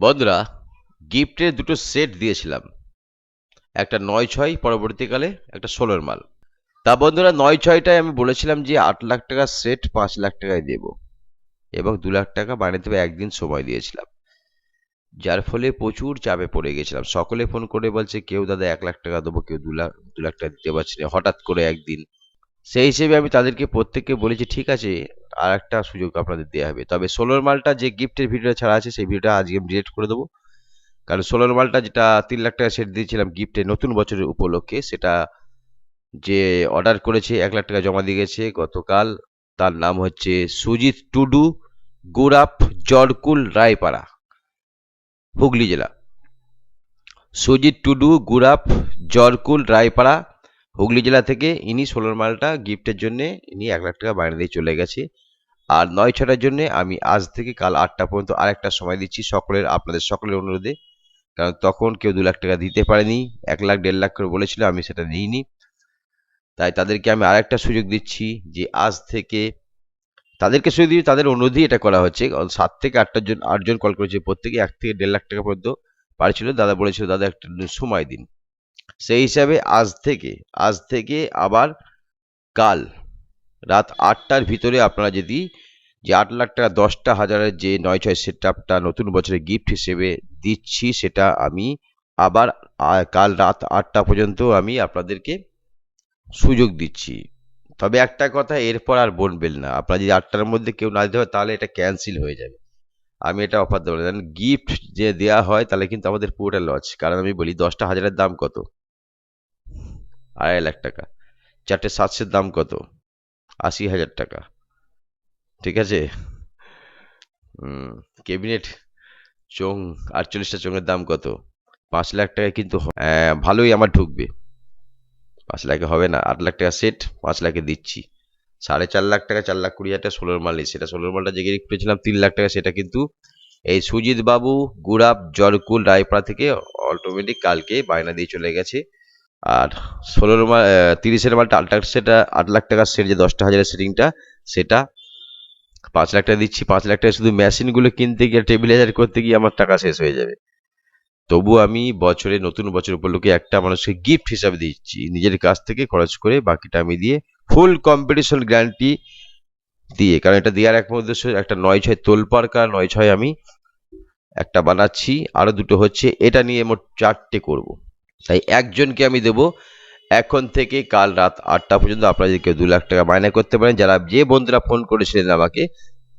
বন্ধুরা, গিফটের দুটো সেট দিয়েছিলাম। একটা নয় ছয়, পরবর্তীকালে একটা ষোলোর মাল। তা বন্ধুরা, নয় ছয়টায় আমি বলেছিলাম যে আট লাখ টাকার সেট পাঁচ লাখ টাকায় দেব এবং দু লাখ টাকা বানিয়ে দেবে একদিন সময় দিয়েছিলাম। যার ফলে প্রচুর চাপে পড়ে গেছিলাম। সকলে ফোন করে বলছে, কেউ দাদা এক লাখ টাকা দেবো, কেউ দু লাখ দু লাখ টাকা দিতে পারছি না, হঠাৎ করে একদিন। সেই হিসেবে আমি তাদেরকে প্রত্যেককে বলেছি, ঠিক আছে আর একটা সুযোগ আপনাদের দেওয়া হবে। তবে ষোলোর মালটা যে গিফটের ভিডিওটা ছাড়া আছে, সেই ভিডিওটা আজকে আমি ডিলিট করে দেবো। কারণ ষোলোর মালটা যেটা তিন লাখ টাকা সেট দিয়েছিলাম গিফটে নতুন বছরের উপলক্ষে, সেটা যে অর্ডার করেছে, এক লাখ টাকা জমা দিয়ে গেছে গতকাল। তার নাম হচ্ছে সুজিত টুডু, গোরাপ জড়কুল রায়পাড়া, হুগলি জেলা। সুজিত টুডু, গুরাপ, জরকুল, রায়পাড়া হুগলি জেলা থেকে ইনি ষোলোর মালটা গিফটের জন্য ইনি এক লাখ টাকা বাইরে দিয়ে চলে গেছে। আর নয় ছটার জন্য আমি আজ থেকে কাল আটটা পর্যন্ত আরেকটা সময় দিচ্ছি সকলের, আপনাদের সকলের অনুরোধে। কারণ তখন কেউ দু লাখ টাকা দিতে পারেনি, এক লাখ, দেড় লাখ করে বলেছিল, আমি সেটা নিইনি তাই তাদেরকে আমি আরেকটা সুযোগ দিচ্ছি যে আজ থেকে তাদেরকে শুধু তাদের অনুরোধই এটা করা হচ্ছে। সাত থেকে আটটা জন, আটজন কল করেছে প্রত্যেকে, এক থেকে দেড় লাখ টাকা পর্যন্ত পারছিল দাদা বলেছিল, দাদা, একটা সময় দিন। সেই হিসাবে আজ থেকে আজ থেকে আবার কাল রাত আটটার ভিতরে আপনারা যদি যে আট লাখ টাকা, দশটা হাজারের যে নয় ছয় সেট আপটা নতুন বছরের গিফট হিসেবে দিচ্ছি, সেটা আমি আবার কাল রাত আটটা পর্যন্ত আমি আপনাদেরকে সুযোগ দিচ্ছি। তবে একটা কথা, এরপর আর বলবেন না। আপনারা যদি আটটার মধ্যে কেউ না দিতে হয়, তাহলে এটা ক্যান্সেল হয়ে যাবে। আমি এটা অফার দেবো গিফট যে দেওয়া হয়, তাহলে কিন্তু আমাদের পুরোটা লস কারণ আমি বলি, দশটা হাজারের দাম কত? আড়াই লাখ টাকা। চারটে সাতশের দাম কত? আশি হাজার টাকা। ঠিক আছে? ক্যাবিনেট চোং আটচল্লিশটা চোঙের দাম কত? পাঁচ লাখ টাকা কিন্তু হ- ভালোই আমার ঢুকবে। পাঁচ লাখে হবে না, আট লাখ টাকা সেট, পাঁচ লাখে দিচ্ছি। সাড়ে চার লাখ টাকা, চার লাখ কুড়ি হাজার টাকা মাল সেটা ষোলোর মালটা যে পেয়েছিলাম, তিন লাখ টাকা, সেটা কিন্তু এই সুজিত বাবু গুড়াপ জরকুল রায়পাড়া থেকে অটোমেটিক কালকে বায়না দিয়ে চলে গেছে। আর ষোলোর মাল তিরিশের মালটা আট সেটা আট লাখ টাকার সেট যে দশটা হাজারের সেটিংটা সেটা পাঁচ লাখ টাকা দিচ্ছি। পাঁচ লাখ টাকা শুধু মেশিনগুলো কিনতে গিয়ে টেবিলাইজার করতে গিয়ে আমার টাকা শেষ হয়ে যাবে। তবু আমি বছরে, নতুন বছর উপলক্ষে একটা মানুষকে গিফট হিসাবে দিচ্ছি। নিজের কাছ থেকে খরচ করে বাকিটা আমি দিয়ে ফুল কম্পিটিশন গ্যারান্টি দিয়ে, কারণ এটা দেওয়ার এক উদ্দেশ্য একটা নয় ছয় তোলপারকা নয় ছয় আমি একটা বানাচ্ছি। আরও দুটো হচ্ছে, এটা নিয়ে মোট চারটে করব। তাই একজনকে আমি দেব। এখন থেকে কাল রাত আটটা পর্যন্ত আপনারা কেউ দু লাখ টাকা মাইনে করতে পারেন, যারা যে বন্ধুরা ফোন করেছিলেন আমাকে,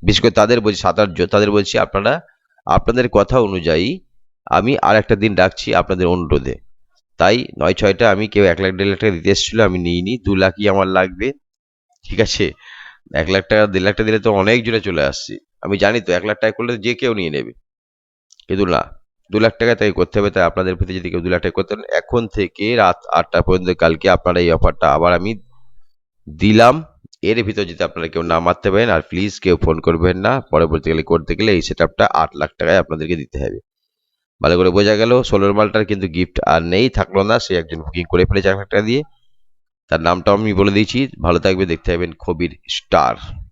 বিশেষ করে তাদের বলছি সাত আটজন তাদের বলছি আপনারা, আপনাদের কথা অনুযায়ী আমি আর একটা দিন ডাকছি আপনাদের অনুরোধে। তাই নয় ছয়টা আমি কেউ এক লাখ, দেড় লাখ টাকা দিতে এসেছিল, আমি নিইনি, দু লাখই আমার লাগবে। ঠিক আছে? এক লাখ টাকা, দেড় লাখ টাকা দিলে তো অনেক জনে চলে আসছে। আমি জানি তো, এক লাখ টাকা করলে যে কেউ নিয়ে নেবে। কিন্তু না দু লাখ টাকা তাই করতে হবে তাই আপনাদের ভিতরে যদি কেউ দু লাখ টাকা করতে পারেন, এখন থেকে রাত আটটা পর্যন্ত কালকে আপনারা এই অফারটা আবার আমি দিলাম। এর ভিতর যদি আপনারা কেউ না মারতে পারেন আর প্লিজ কেউ ফোন করবেন না পরবর্তীকালে করতে গেলে এই সেট আপটা আট লাখ টাকায় আপনাদেরকে দিতে হবে। ভালো করে বোঝা গেল ষোলোর মালটার কিন্তু গিফট আর নেই থাকল না সে একজন বুকিং করে ফেলেছে এক লাখ টাকা দিয়ে। তার নামটাও আমি বলে দিয়েছি ভালো থাকবে দেখতে পাবেন খবির স্টার